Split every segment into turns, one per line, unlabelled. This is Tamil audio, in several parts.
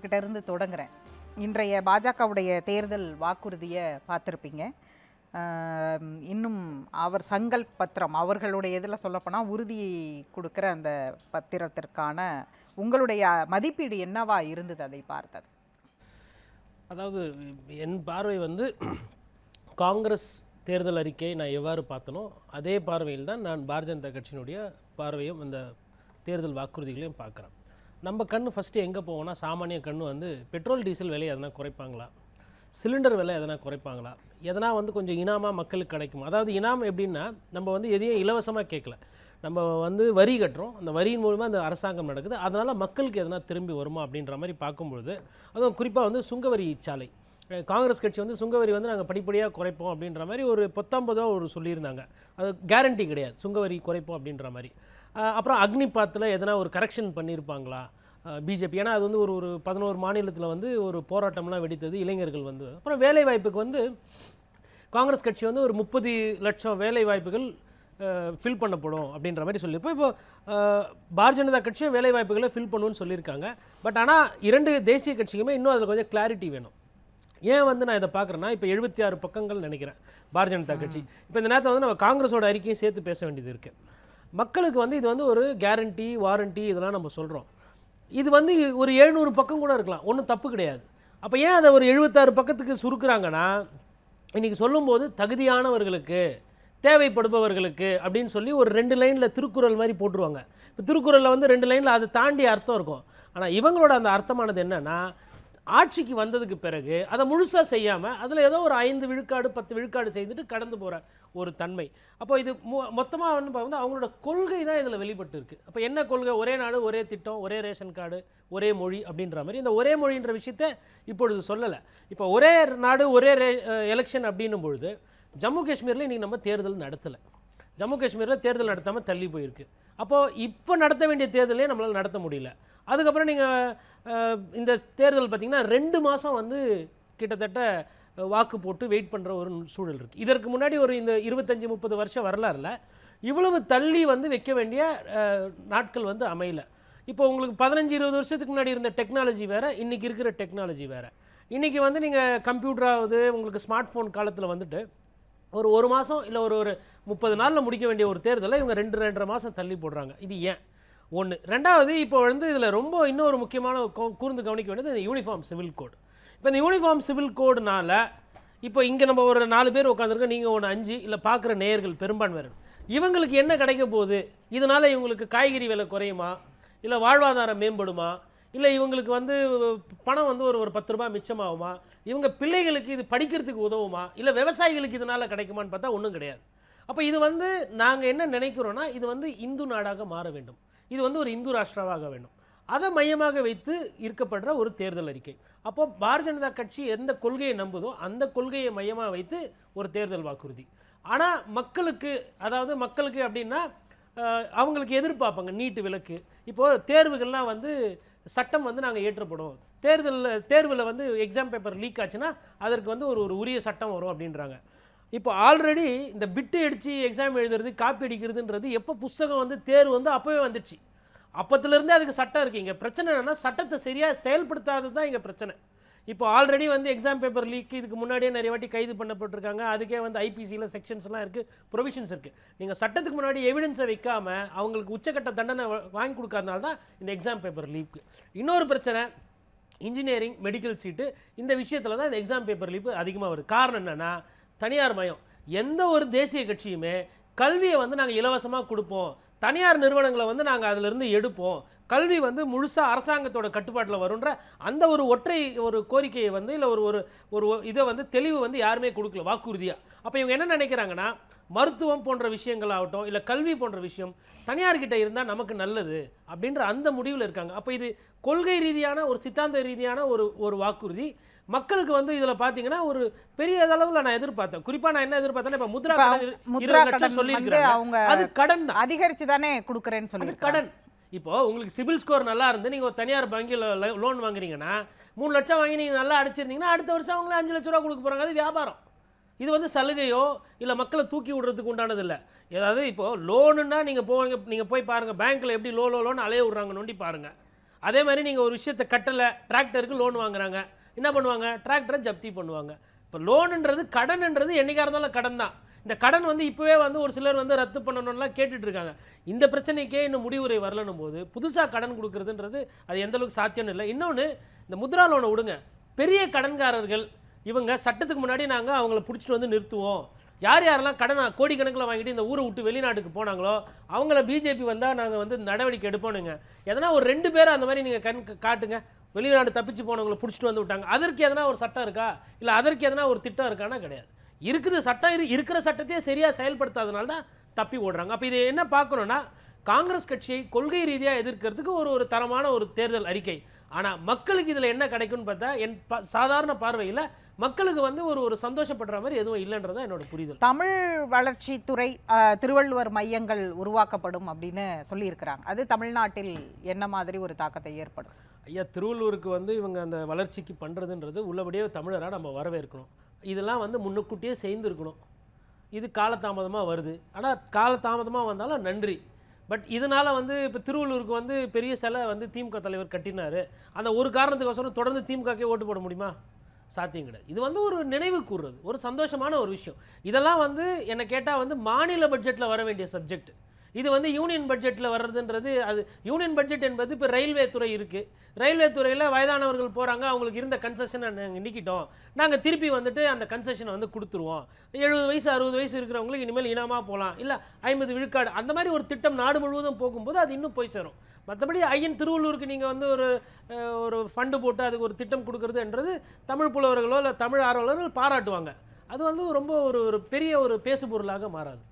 உங்ககிட்ட இருந்து தொடங்குறேன். இன்றைய பாஜகவுடைய தேர்தல் வாக்குறுதியை பார்த்துருப்பீங்க. இன்னும் அவர் சங்கல் பத்திரம் அவர்களுடைய இதில் சொல்லப்போனால் உறுதி கொடுக்குற அந்த பத்திரத்திற்கான உங்களுடைய மதிப்பீடு என்னவா இருந்தது அதை பார்த்தது?
அதாவது என் பார்வை வந்து காங்கிரஸ் தேர்தல் அறிக்கையை நான் எவ்வாறு பார்த்தனோ அதே பார்வையில் தான் நான் பாரதிய ஜனதா கட்சியினுடைய பார்வையும் அந்த தேர்தல் வாக்குறுதிகளையும் பார்க்குறேன். நம்ம கண் ஃபஸ்ட்டு எங்கே போவோம்னா சாமானிய கண் வந்து பெட்ரோல் டீசல் விலை எதனா குறைப்பாங்களா? சிலிண்டர் விலை எதனா குறைப்பாங்களா? எதனா வந்து கொஞ்சம் இனாமாக மக்களுக்கு கிடைக்கும்? அதாவது இனாம் எப்படின்னா நம்ம வந்து எதையும் இலவசமாக கேட்கல. நம்ம வந்து வரி கட்டுறோம். அந்த வரியின் மூலமாக அந்த அரசாங்கம் நடக்குது. அதனால் மக்களுக்கு எதனா திரும்பி வருமா அப்படின்ற மாதிரி பார்க்கும்பொழுது அதுவும் குறிப்பாக வந்து சுங்கவரி சாலை. காங்கிரஸ் கட்சி வந்து சுங்கவரி வந்து நாங்கள் படிப்படியாக குறைப்போம் அப்படின்ற மாதிரி ஒரு பத்தொம்பதோ ஒரு சொல்லியிருந்தாங்க. அது கேரண்டி கிடையாது. சுங்கவரி குறைப்போம் அப்படின்ற மாதிரி. அப்புறம் அக்னிபாத்தில் எதனா ஒரு கரெக்ஷன் பண்ணியிருப்பாங்களா பிஜேபி. ஏன்னா அது வந்து ஒரு ஒரு பதினோரு மாநிலத்தில் வந்து ஒரு போராட்டம்லாம் வெடித்தது இளைஞர்கள் வந்து. அப்புறம் வேலை வாய்ப்புக்கு வந்து காங்கிரஸ் கட்சி வந்து ஒரு முப்பது லட்சம் வேலை வாய்ப்புகள் ஃபில் பண்ணப்படும் அப்படின்ற மாதிரி சொல்லியிருப்போம் இப்போ பாரதிய ஜனதா கட்சியும் வேலை வாய்ப்புகளை ஃபில் பண்ணுன்னு சொல்லியிருக்காங்க. பட் ஆனால் இரண்டு தேசிய கட்சிக்குமே இன்னும் அதில் கொஞ்சம் கிளாரிட்டி வேணும். ஏன் வந்து நான் இதை பார்க்குறேன்னா இப்போ எழுபத்தி ஆறு பக்கங்கள் நினைக்கிறேன் பாரதிய ஜனதா கட்சி. இப்போ இந்த நேரத்தில் வந்து நம்ம காங்கிரஸோட அறிக்கையும் சேர்த்து பேச வேண்டியது இருக்குது மக்களுக்கு வந்து இது வந்து ஒரு கேரண்டி வாரண்டி இதெல்லாம் நம்ம சொல்கிறோம் இது வந்து ஒரு எழுநூறு பக்கம் கூட இருக்கலாம். ஒன்றும் தப்பு கிடையாது. அப்போ ஏன் அதை ஒரு எழுபத்தாறு பக்கத்துக்கு சுருக்குறாங்கன்னா இன்றைக்கி சொல்லும்போது தகுதியானவர்களுக்கு தேவைப்படுபவர்களுக்கு அப்படின்னு சொல்லி ஒரு ரெண்டு லைனில் திருக்குறள் மாதிரி போட்டுருவாங்க. இப்போ திருக்குறளில் வந்து ரெண்டு லைனில் அதை தாண்டி அர்த்தம் இருக்கும். ஆனால் இவங்களோட அந்த அர்த்தமானது என்னென்னா ஆட்சிக்கு வந்ததுக்கு பிறகு அதை முழுசாக செய்யாமல் அதில் ஏதோ ஒரு ஐந்து விழுக்காடு பத்து விழுக்காடு செய்துட்டு கடந்து போகிற ஒரு தன்மை. அப்போ இது மொத்தமாக வந்து வந்து அவங்களோட கொள்கை தான் இதில் வெளிப்பட்டு இருக்குது அப்போ என்ன கொள்கை? ஒரே நாடு ஒரே திட்டம் ஒரே ரேஷன் கார்டு ஒரே மொழி அப்படின்ற மாதிரி. இந்த ஒரே மொழின்ற விஷயத்த இப்பொழுது சொல்லலை. இப்போ ஒரே நாடு ஒரே ரே எலெக்ஷன் அப்படின்னும் பொழுது ஜம்மு காஷ்மீரில் இன்றைக்கி நம்ம தேர்தல் நடத்தலை. ஜம்மு காஷ்மீரில் தேர்தல் நடத்தாமல் தள்ளி போயிருக்கு. அப்போது இப்போ நடத்த வேண்டிய தேர்தலே நம்மளால் நடத்த முடியல. அதுக்கப்புறம் நீங்கள் இந்த தேர்தல் பார்த்திங்கன்னா ரெண்டு மாதம் வந்து கிட்டத்தட்ட வாக்கு போட்டு வெயிட் பண்ணுற ஒரு சூழல் இருக்குது இதற்கு முன்னாடி ஒரு இந்த இருபத்தஞ்சி முப்பது வருஷம் வரலாறுல இவ்வளவு தள்ளி வந்து வைக்க வேண்டிய நாட்கள் வந்து அமையல. இப்போ உங்களுக்கு பதினஞ்சு இருபது வருஷத்துக்கு முன்னாடி இருந்த டெக்னாலஜி வேறு இன்றைக்கி இருக்கிற டெக்னாலஜி வேறு. இன்றைக்கி வந்து நீங்கள் கம்ப்யூட்டராவது உங்களுக்கு ஸ்மார்ட் ஃபோன் காலத்தில் வந்துட்டு ஒரு ஒரு மாதம் இல்லை ஒரு ஒரு முப்பது நாளில் முடிக்க வேண்டிய ஒரு தேர்தலை இவங்க ரெண்டு ரெண்டரை மாதம் தள்ளி போடுறாங்க. இது ஏன்? ஒன்று ரெண்டாவது இப்போ வந்து இதில் ரொம்ப இன்னொரு முக்கியமான கூர்ந்து கவனிக்க வேண்டியது இந்த யூனிஃபார்ம் சிவில் கோட் இப்போ இந்த யூனிஃபார்ம் சிவில் கோடுனால இப்போ இங்கே நம்ம ஒரு நாலு பேர் உட்காந்துருக்கோம் நீங்கள் ஒன்று அஞ்சு இல்லை பார்க்குற நேயர்கள் பெரும்பான்மையர் இவங்களுக்கு என்ன கிடைக்க போகுது? இதனால் இவங்களுக்கு காய்கறி விலை குறையுமா? இல்லை வாழ்வாதாரம் மேம்படுமா? இல்லை இவங்களுக்கு வந்து பணம் வந்து ஒரு ஒரு பத்து ரூபாய் மிச்சமாகுமா? இவங்க பிள்ளைகளுக்கு இது படிக்கிறதுக்கு உதவுமா? இல்லை விவசாயிகளுக்கு இதனால் கிடைக்குமான்னு பார்த்தா ஒன்றும் கிடையாது. அப்போ இது வந்து நாங்கள் என்ன நினைக்கிறோன்னா இது வந்து இந்து நாடாக மாற வேண்டும். இது வந்து ஒரு இந்து ராஷ்டிராவாக வேண்டும். அதை மையமாக வைத்து இருக்கப்படுற ஒரு தேர்தல் அறிக்கை. அப்போது பாரதிய ஜனதா கட்சி எந்த கொள்கையை நம்புதோ அந்த கொள்கையை மையமாக வைத்து ஒரு தேர்தல் வாக்குறுதி. ஆனால் மக்களுக்கு அதாவது மக்களுக்கு அப்படின்னா அவங்களுக்கு எதிர்பார்ப்பாங்க நீட்டு விலக்கு இப்போது தேர்வுகள்லாம் வந்து சட்டம் வந்து நாங்கள் ஏற்றப்படும். தேர்தலில் தேர்வில் வந்து எக்ஸாம் பேப்பர் லீக் ஆச்சுன்னா அதற்கு வந்து ஒரு ஒரு உரிய சட்டம் வரும் அப்படின்றாங்க. இப்போ ஆல்ரெடி இந்த பிட்டு அடித்து எக்ஸாம் எழுதுறது காப்பி அடிக்கிறதுன்றது எப்போ புஸ்தகம் வந்து தேர்வு வந்து அப்போவே வந்துடுச்சு அப்பத்துலேருந்தே அதுக்கு சட்டம் இருக்குது இங்கே பிரச்சனை என்னென்னா சட்டத்தை சரியாக செயல்படுத்தாதது தான் இங்கே பிரச்சனை. இப்போ ஆல்ரெடி வந்து எக்ஸாம் பேப்பர் லீக் இதுக்கு முன்னாடியே நிறைய வாட்டி கைது பண்ணப்பட்டிருக்காங்க. அதுக்கே வந்து ஐபிசியில் செக்ஷன்ஸ்லாம் இருக்குது ப்ரொவிஷன்ஸ் இருக்குது நீங்கள் சட்டத்துக்கு முன்னாடி எவிடன்ஸை வைக்காம அவங்களுக்கு உச்சக்கட்ட தண்டனை வாங்கி கொடுக்காதனால தான் இந்த எக்ஸாம் பேப்பர் லீக் இன்னொரு பிரச்சனை இன்ஜினியரிங் மெடிக்கல் சீட்டு இந்த விஷயத்தில் தான் இந்த எக்ஸாம் பேப்பர் லீப் அதிகமாக வருது. காரணம் என்னென்னா தனியார் மயம். எந்த ஒரு தேசிய கட்சியுமே கல்வியை வந்து நாங்கள் இலவசமாக கொடுப்போம். தனியார் நிறுவனங்களை வந்து நாங்கள் அதிலிருந்து எடுப்போம். கல்வி வந்து முழுசாக அரசாங்கத்தோட கட்டுப்பாட்டில் வருன்ற அந்த ஒரு ஒற்றை ஒரு கோரிக்கையை வந்து இல்லை ஒரு ஒரு ஒரு இதை வந்து தெளிவு வந்து யாருமே கொடுக்கல வாக்குறுதியாக அப்போ இவங்க என்ன நினைக்கிறாங்கன்னா மருத்துவம் போன்ற விஷயங்கள் ஆகட்டும் இல்லை கல்வி போன்ற விஷயம் தனியார்கிட்ட இருந்தால் நமக்கு நல்லது அப்படின்ற அந்த முடிவில் இருக்காங்க. அப்போ இது கொள்கை ரீதியான ஒரு சித்தாந்த ரீதியான ஒரு ஒரு வாக்குறுதி. மக்களுக்கு வந்து இதில் பார்த்தீங்கன்னா ஒரு பெரிய அளவில் நான் எதிர்பார்த்தேன். குறிப்பாக நான் என்ன எதிர்பார்த்தேன்னா இப்போ முத்ரா கடன் இருபது லட்சம் அது கடன் தான்.
அதிகரிச்சு தானே கொடுக்குறேன்னு சொல்லி
கடன். இப்போ உங்களுக்கு சிபில் ஸ்கோர் நல்லா இருந்து நீங்கள் ஒரு தனியார் வங்கியில் லோன் வாங்குறீங்கன்னா மூணு லட்சம் வாங்கி நீங்கள் நல்லா அடிச்சிருந்தீங்கன்னா அடுத்த வருஷம் அவங்களே அஞ்சு லட்ச ரூபா கொடுக்க போகிறாங்க அது வியாபாரம். இது வந்து சலுகையோ இல்லை மக்களை தூக்கி விடுறதுக்கு உண்டானது இல்லை. ஏதாவது இப்போ லோனுன்னா நீங்கள் போவீங்க நீங்கள் போய் பாருங்கள் பேங்க்கில் எப்படி லோ லோ லோன் அலைய விட்றாங்க நோண்டி பாருங்கள் அதே மாதிரி நீங்கள் ஒரு விஷயத்தை கட்டலை டிராக்டருக்கு லோன் வாங்குறாங்க. என்ன பண்ணுவாங்க? டிராக்டரை ஜப்தி பண்ணுவாங்க. இப்போ லோனுன்றது கடன்ன்றது என்றைக்காக இருந்தாலும் கடன் தான் இந்த கடன் வந்து இப்போவே வந்து ஒரு சிலர் வந்து ரத்து பண்ணணும்லாம் கேட்டுட்ருக்காங்க இந்த பிரச்சனைக்கே இன்னும் முடிவுரை வரலன்னும் போது புதுசாக கடன் கொடுக்குறதுன்றது அது எந்த அளவுக்கு சாத்தியம்னு இல்லை. இன்னொன்று இந்த முத்ரா லோனை விடுங்க. பெரிய கடன்காரர்கள் இவங்க சட்டத்துக்கு முன்னாடி நாங்கள் அவங்கள பிடிச்சிட்டு வந்து நிறுத்துவோம். யார் யாரெல்லாம் கடனை கோடிக்கணக்கில் வாங்கிட்டு இந்த ஊரை விட்டு வெளிநாட்டுக்கு போனாங்களோ அவங்கள பிஜேபி வந்தால் நாங்கள் வந்து நடவடிக்கை எடுப்போனுங்க எதனா ஒரு ரெண்டு பேரை அந்த மாதிரி நீங்கள் கண் காட்டுங்க. வெளிநாடு தப்பிச்சு போனவங்கள பிடிச்சிட்டு வந்து விட்டாங்க. அதற்கு எதனா ஒரு சட்டம் இருக்கா? இல்லை அதற்கு எதனா ஒரு திட்டம் இருக்கானா? கிடையாது. இருக்குது சட்டம் இரு இருக்கிற சட்டத்தையே சரியாக செயல்படுத்தாதனால தான் தப்பி ஓடுறாங்க. அப்போ இது என்ன பார்க்கணுன்னா காங்கிரஸ் கட்சியை கொள்கை ரீதியாக எதிர்க்கிறதுக்கு ஒரு ஒரு தரமான ஒரு தேர்தல் அறிக்கை. ஆனால் மக்களுக்கு இதில் என்ன கிடைக்கும்னு பார்த்தா என் ப சாதாரண பார்வையில் மக்களுக்கு வந்து ஒரு ஒரு சந்தோஷப்படுற மாதிரி எதுவும் இல்லைன்றதான் என்னோட புரிதல்.
தமிழ் வளர்ச்சித்துறை திருவள்ளுவர் மையங்கள் உருவாக்கப்படும் அப்படின்னு சொல்லியிருக்கிறாங்க. அது தமிழ்நாட்டில் என்ன மாதிரி ஒரு தாக்கத்தை ஏற்படும்?
ஐயா திருவள்ளூருக்கு வந்து இவங்க அந்த வளர்ச்சிக்கு பண்ணுறதுன்றது உள்ளபடியே தமிழராக நம்ம வரவேற்கணும் இதெல்லாம் வந்து முன்னுக்கூட்டியே செய்திருக்கணும் இது காலதாமதமாக வருது. ஆனால் காலதாமதமாக வந்தாலும் நன்றி. பட் இதனால் வந்து இப்போ திருவள்ளூருக்கு வந்து பெரிய சிலை வந்து திமுக தலைவர் கட்டினார். அந்த ஒரு காரணத்துக்கோசரம் தொடர்ந்து திமுகக்கே ஓட்டு போட முடியுமா? சாத்தியம் கிடையாது. இது வந்து ஒரு நினைவு கூறுறது ஒரு சந்தோஷமான ஒரு விஷயம். இதெல்லாம் வந்து என்னை கேட்டால் வந்து மாநில பட்ஜெட்டில் வர வேண்டிய சப்ஜெக்ட் இது வந்து யூனியன் பட்ஜெட்டில் வர்றதுன்றது அது யூனியன் பட்ஜெட் என்பது இப்போ ரயில்வே துறை இருக்குது ரயில்வே துறையில் வயதானவர்கள் போகிறாங்க அவங்களுக்கு இருந்த கன்செஷனை நாங்கள் நீக்கிட்டோம். நாங்கள் திருப்பி வந்துட்டு அந்த கன்செஷனை வந்து கொடுத்துருவோம். எழுபது வயசு அறுபது வயசு இருக்கிறவங்களுக்கு இனிமேல் இனமாக போகலாம் இல்லை ஐம்பது விழுக்காடு. அந்த மாதிரி ஒரு திட்டம் நாடு முழுவதும் போகும்போது அது இன்னும் போய் சேரும். மற்றபடி ஐயன் திருவள்ளூருக்கு நீங்கள் வந்து ஒரு ஒரு ஃபண்டு போட்டு அதுக்கு ஒரு திட்டம் கொடுக்குறதுன்றது தமிழ் புலவர்களோ இல்லை தமிழ் ஆர்வலர்கள் பாராட்டுவாங்க. அது வந்து ரொம்ப ஒரு ஒரு பெரிய ஒரு பேசுபொருளாக மாறாது.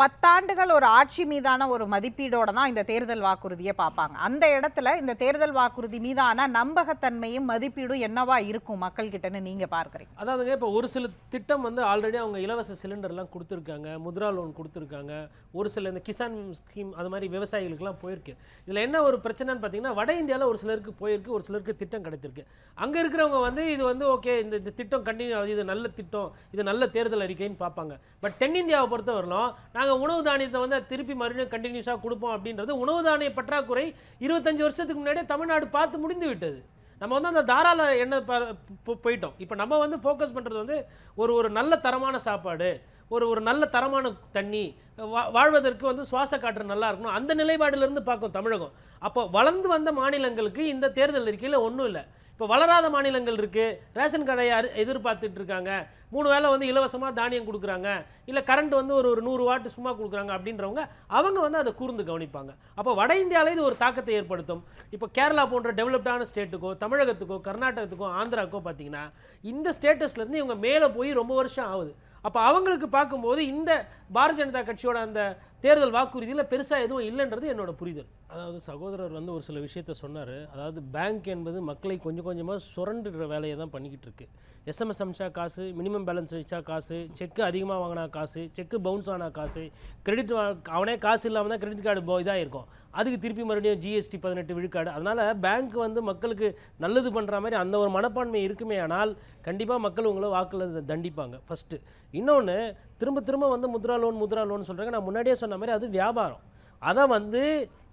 பத்தாண்டுகள் ஒரு ஆட்சி மீதான ஒரு மதிப்பீடோட தான் இந்த தேர்தல் வாக்குறுதியை பார்ப்பாங்க. அந்த இடத்துல இந்த தேர்தல் வாக்குறுதி மீதான நம்பகத்தன்மையும் மதிப்பீடும் என்னவா இருக்கும் மக்கள் கிட்டன்னு நீங்க பார்க்குறீங்க?
அதாவதுங்க இப்போ ஒரு சில திட்டம் வந்து ஆல்ரெடி அவங்க இலவச சிலிண்டர்லாம் கொடுத்துருக்காங்க முத்ரா லோன் கொடுத்துருக்காங்க ஒரு சில இந்த கிசான் ஸ்கீம் அது மாதிரி விவசாயிகளுக்குலாம் போயிருக்கு. இதில் என்ன ஒரு பிரச்சனைன்னு பார்த்தீங்கன்னா வட இந்தியாவில் ஒரு சிலருக்கு போயிருக்கு ஒரு சிலருக்கு திட்டம் கிடைத்திருக்கு. அங்கே இருக்கிறவங்க வந்து இது வந்து ஓகே இந்த இந்த திட்டம் கண்டினியூ ஆகுது இது நல்ல திட்டம் இது நல்ல தேர்தல் அறிக்கைன்னு பார்ப்பாங்க. பட் தென்னிந்தியாவை பொறுத்தவரையிலும் நாங்கள் உணவு தானியத்தை வந்து திருப்பி மறுபடியும் கண்டினியூஸாக கொடுப்போம் அப்படின்றது உணவு தானிய பற்றாக்குறை இருபத்தஞ்சி வருஷத்துக்கு முன்னாடியே தமிழ்நாடு பார்த்து முடிந்து விட்டது. நம்ம வந்து அந்த தாராள எண்ணெய் ப- போயிட்டோம். இப்போ நம்ம வந்து ஃபோக்கஸ் பண்ணுறது வந்து ஒரு ஒரு நல்ல தரமான சாப்பாடு ஒரு ஒரு நல்ல தரமான தண்ணி வா- வாழ்வதற்கு வந்து சுவாச காற்று நல்லா இருக்கணும். அந்த நிலைப்பாடிலிருந்து பார்க்கும் தமிழகம். அப்போ வளர்ந்து வந்த மாநிலங்களுக்கு இந்த தேர்தல் அறிக்கையில் ஒன்றும் இல்லை. இப்போ வளராத மாநிலங்கள் இருக்குது ரேஷன் கடையை எதிர்பார்த்துட்டு இருக்காங்க. மூணு வேளை வந்து இலவசமாக தானியம் கொடுக்குறாங்க. இல்லை கரண்ட் வந்து ஒரு ஒரு நூறு வாட்டு சும்மா கொடுக்குறாங்க அப்படின்றவங்க அவங்க வந்து அதை கூர்ந்து கவனிப்பாங்க. அப்போ வட இந்தியாவில் இது ஒரு தாக்கத்தை ஏற்படுத்தும். இப்போ கேரளா போன்ற டெவலப்டான ஸ்டேட்டுக்கோ தமிழகத்துக்கோ கர்நாடகத்துக்கோ ஆந்திராக்கோ பார்த்தீங்கன்னா இந்த ஸ்டேட்டஸ்லேருந்து இவங்க மேலே போய் ரொம்ப வருஷம் ஆகுது. அப்போ அவங்களுக்கு பார்க்கும்போது இந்த பாரதிய ஜனதா கட்சியோட அந்த தேர்தல் வாக்குறுதியில் பெருசாக எதுவும் இல்லைன்றது என்னோட புரிதல். அதாவது சகோதரர் வந்து ஒரு சில விஷயத்த சொன்னார். அதாவது பேங்க் என்பது மக்களை கொஞ்சம் கொஞ்சமாக சுரண்டுற வேலையை தான் பண்ணிக்கிட்டு இருக்கு. எஸ்எம்எஸ் அமிச்சா காசு மினிமம் பேலன்ஸ் வச்சா காசு செக்கு அதிகமாக வாங்கினா காசு செக்கு பவுன்ஸ் ஆனா காசு கிரெடிட் அவனே காசு இல்லாமல் தான் கிரெடிட் கார்டு இதாக இருக்கும். அதுக்கு திருப்பி மறுபடியும் ஜிஎஸ்டி பதினெட்டு விழுக்காடு. அதனால் பேங்க் வந்து மக்களுக்கு நல்லது பண்ணுற மாதிரி அந்த ஒரு மனப்பான்மை இருக்குமே ஆனால் கண்டிப்பாக மக்கள் உங்களை வாக்கில் தண்டிப்பாங்க. ஃபஸ்ட்டு இன்னொன்று திரும்ப திரும்ப வந்து முத்ரா லோன் முத்ரா லோன் சொல்கிறாங்க நான் முன்னாடியே சொன்ன மாதிரி அது வியாபாரம். அதை வந்து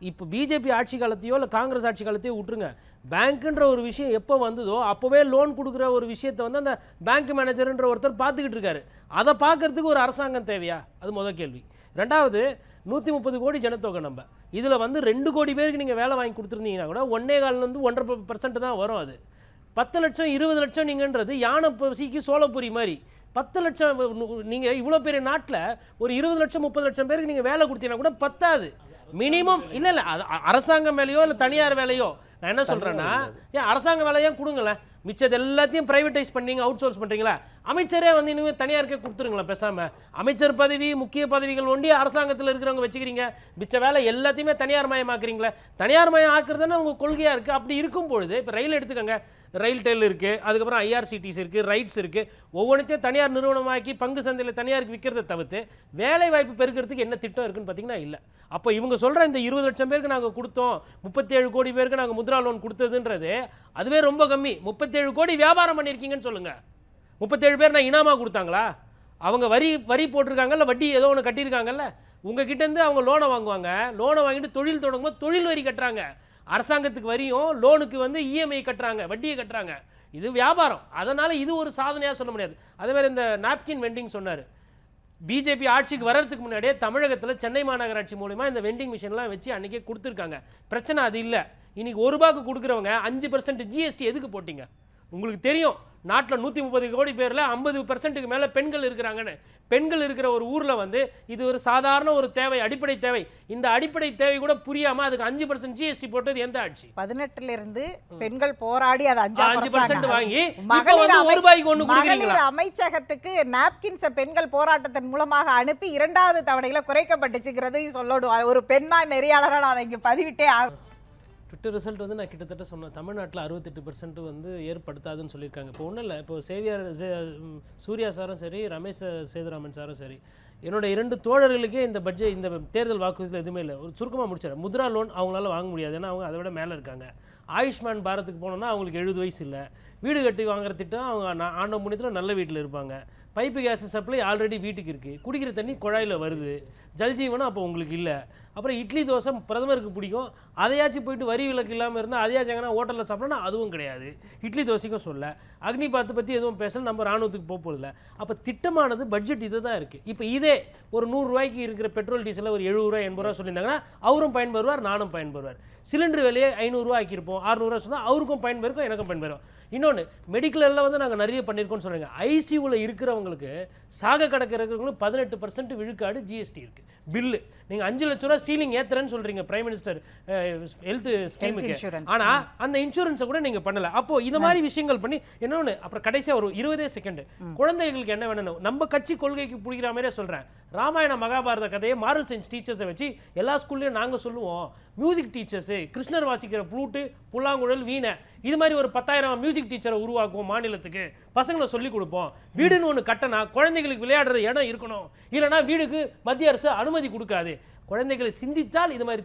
இப்போ பிஜேபி ஆட்சி காலத்தையோ இல்லை காங்கிரஸ் ஆட்சி காலத்தையோ விட்டுருங்க. பேங்க்குன்ற ஒரு விஷயம் எப்போ வந்ததோ அப்போவே லோன் கொடுக்குற ஒரு விஷயத்தை வந்து அந்த பேங்க் மேனேஜருன்ற ஒருத்தர் பார்த்துக்கிட்டு இருக்காரு. அதை பார்க்கறதுக்கு ஒரு அரசாங்கம் தேவையா? அது முதல் கேள்வி. ரெண்டாவது நூற்றி முப்பது கோடி ஜனத்தொகை நம்ம. இதில் வந்து ரெண்டு கோடி பேருக்கு நீங்கள் வேலை வாங்கி கொடுத்துருந்தீங்கன்னா கூட ஒன்னே கால்லேருந்து ஒன்றரை பர்சன்ட் தான் வரும் அது. பத்து லட்சம் இருபது லட்சம் நீங்கன்றது யானை பசிக்கு சோளப்பொரி மாதிரி. பத்து லட்சம் நீங்கள் இவ்வளோ பெரிய நாட்டில் ஒரு இருபது லட்சம் முப்பது லட்சம் பேருக்கு நீங்கள் வேலை கொடுத்தீங்கன்னா கூட பத்தாது. மினிமம் இல்லை இல்லை அது அரசாங்கம் வேலையோ இல்லை தனியார் வேலையோ நான் என்ன சொல்கிறேன்னா ஏன் அரசாங்க வேலையா கொடுங்களேன்? மிச்சது எல்லாத்தையும் ப்ரைவேட்டைஸ் பண்ணீங்க அவுட் சோர்ஸ் பண்ணுறீங்களா அமைச்சரே வந்து இனிமேல் தனியாருக்கே கொடுத்துருங்களேன் பேசாமல் அமைச்சர் பதவி முக்கிய பதவிகள் ஒண்டி அரசாங்கத்தில் இருக்கிறவங்க வச்சுக்கிறீங்க. மிச்ச வேலை எல்லாத்தையுமே தனியார் மயமாக்குறீங்களே. தனியார் மயம் ஆக்குறதுன்னு உங்கள் கொள்கையாக இருக்குது அப்படி இருக்கும் பொழுது இப்போ ரயில் எடுத்துக்கோங்க. ரயில் டெல் இருக்குது அதுக்கப்புறம் ஐஆர்சிடிஸ் இருக்குது ரைட்ஸ் இருக்குது ஒவ்வொன்றுத்தையும் தனியார் நிறுவனமாக்கி பங்கு சந்தையில் தனியாருக்கு விற்கிறத தவிர்த்து வேலை வாய்ப்பு பெருக்கிறதுக்கு என்ன திட்டம் இருக்குன்னு பார்த்தீங்கன்னா இல்லை. அப்போ இவங்க சொல்கிற இந்த இருபது லட்சம் பேருக்கு நாங்கள் கொடுத்தோம் முப்பத்தேழு கோடி பேருக்கு நாங்கள் முத்ரா லோன் கொடுத்ததுன்றது அதுவே ரொம்ப கம்மி. முப்பத்தேழு கோடி வியாபாரம் பண்ணியிருக்கீங்கன்னு சொல்லுங்கள் முப்பத்தேழு பேர் நான் இனாமா கொடுத்தாங்களா? அவங்க வரி வரி போட்டிருக்காங்கல்ல வட்டி ஏதோ ஒன்று கட்டியிருக்காங்கல்ல உங்கள் கிட்டேருந்து அவங்க லோனை வாங்குவாங்க. லோனை வாங்கிட்டு தொழில் தொடங்கும்போது தொழில் வரி கட்டுறாங்க. அரசாங்கத்துக்கு வரியும் லோனுக்கு வந்து இஎம்ஐ கட்டுறாங்க வட்டியை கட்டுறாங்க. இது வியாபாரம். அதனால இது ஒரு சாதனையாக சொல்ல முடியாது. அதே மாதிரி இந்த நாப்கின் வெண்டிங் சொன்னார். பிஜேபி ஆட்சிக்கு வர்றதுக்கு முன்னாடியே தமிழகத்தில் சென்னை மாநகராட்சி மூலிமா இந்த வெண்டிங் மிஷின்லாம் வச்சு அன்றைக்கே கொடுத்துருக்காங்க. பிரச்சனை அது இல்லை. இன்னைக்கு ஒரு ரூபாய்க்கு கொடுக்குறவங்க அஞ்சு பர்சன்ட் ஜிஎஸ்டி எதுக்கு போட்டிங்க? உங்களுக்கு தெரியும் நாட்டில் நூற்றி முப்பது கோடி பேரில் ஐம்பது பர்சன்ட்டுக்கு மேலே பெண்கள் இருக்கிறாங்கன்னு. பெண்கள் இருக்கிற ஒரு ஊரில் வந்து இது ஒரு சாதாரண ஒரு தேவை அடிப்படை தேவை. இந்த அடிப்படை தேவை கூட புரியாமல் அதுக்கு அஞ்சு பர்சன்ட் ஜிஎஸ்டி போட்டது எந்த ஆட்சி?
பதினெட்டுல இருந்து பெண்கள் போராடி அதை அஞ்சா
அஞ்சு பர்சன்ட் வாங்கி ஒரு ரூபாய்க்கு ஒன்று கொடுக்குறீங்களா?
அமைச்சகத்துக்கு நாப்கின்ஸை பெண்கள் போராட்டத்தின் மூலமாக அனுப்பி இரண்டாவது தவணையில குறைக்கப்பட்டுச்சுங்கிறதையும் சொல்லணும். ஒரு பெண்ணா நெறியாளரா நான் அதை இங்க பதிவிட்டே ஆகும்
ட்விட்டர் ரிசல்ட் வந்து நான் கிட்டத்தட்ட சொன்னேன். தமிழ்நாட்டில் அறுபத்தெட்டு பர்சன்ட் வந்து ஏற்படுத்தாதுன்னு சொல்லியிருக்காங்க. இப்போ ஒன்றும் இல்லை. இப்போ சேவியார் சே- சூர்யா சாரும் சரி ரமேஷ் சேதுராமன் சாரும் சரி. என்னோட இரண்டு தோழர்களுக்கே இந்த பட்ஜெட் இந்த தேர்தல் வாக்குறுதியில் எதுவுமே இல்லை. ஒரு சுருக்கமாக முடிச்சிடறேன். முத்ரா லோன் அவங்களால வாங்க முடியாது. ஏன்னா அவங்க அதை விட மேலே இருக்காங்க. ஆயுஷ்மான் பாரத்துக்கு போனோன்னா அவங்களுக்கு எழுபது வயசு இல்லை. வீடு கட்டி வாங்குற திட்டம் அவங்க ஆண்ட முன்னத்தில் நல்ல வீட்டில் இருப்பாங்க. பைப்பு கேஸ் சப்ளை ஆல்ரெடி வீட்டுக்கு இருக்குது குடிக்கிற தண்ணி குழாயில் வருது. ஜல்ஜீவனம் அப்போ உங்களுக்கு இல்லை. அப்புறம் இட்லி தோசை பிரதமருக்கு பிடிக்கும். அதையாச்சும் போயிட்டு வரி விலக்கு இல்லாமல் இருந்தால் அதையாச்சும் எங்கன்னா ஹோட்டலில் சாப்பிட்டோன்னா அதுவும் கிடையாது. இட்லி தோசைக்கும் சொல்ல. அக்னி பாத்து பற்றி எதுவும் பேசல. நம்ம ராணுவத்துக்கு போக போகிறதில்ல அப்போ திட்டமானது பட்ஜெட் இது தான் இருக்குது இப்போ இதே ஒரு நூறுரூவாய்க்கு இருக்கிற பெட்ரோல் டீசலில் ஒரு எழுபது ரூபா எண்பது ரூபா சொல்லியிருந்தாங்கன்னா அவரும் பயன்பெறுவார் நானும் பயன்பெறுவார். சிலிண்டர் விலையை ஐநூறுரூவா ஆக்கியிருப்போம். ஆறுநூறுவா சொன்னால் அவருக்கும் பயன்பெறுக்கும் எனக்கும் பயன்பெறும். இன்னொன்று மெடிக்கலில் வந்து நாங்கள் நிறைய பண்ணியிருக்கோம்னு சொல்கிறாங்க ஐசியூவில் இருக்கிறவங்களுக்கு சாக கிடக்கிறவங்களுக்கு பதினெட்டு பர்சன்ட் விழுக்காடு ஜிஎஸ்டி இருக்குது பில்லு நீங்கள் அஞ்சு லட்ச ரூபா சீலிங் ஏத்துறேன்னு சொல்கிறீங்க பிரைம் மினிஸ்டர் ஹெல்த் ஸ்கீமுக்கு
insurance.
ஆனா அந்த இன்சூரன்ஸை கூட நீங்க பண்ணல. அப்போ இந்த மாதிரி விஷயங்கள் பண்ணி இன்னொன்னு அப்புறம் கடைசியா ஒரு இருபதே செகண்ட் குழந்தைகளுக்கு என்ன வேணும் நம்ம கட்சி கொள்கைக்கு பிடிக்கிற மாதிரியே சொல்றேன். ராமாயண மகாபாரத கதையை மாரல் சயின்ஸ் டீச்சர்ஸை வச்சு எல்லா ஸ்கூல்லையும் நாங்க சொல்லுவோம். மியூசிக் டீச்சர்ஸ் கிருஷ்ணர் வாசிக்கிற ஃப்ளூட்டு புல்லாங்குழல் வீணை. இது மாதிரி ஒரு பத்தாயிரம் மியூசிக் டீச்சரை உருவாக்குவோம் மாநிலத்துக்கு. பசங்களை சொல்லிக் கொடுப்போம். வீடுன்னு ஒன்று கட்டினா குழந்தைகளுக்கு விளையாடுற இடம் இருக்கணும். இல்லைனா வீடுக்கு மத்திய அரசு அனுமதி கொடுக்காது. குழந்தைகளை சிந்தித்தால் இது மாதிரி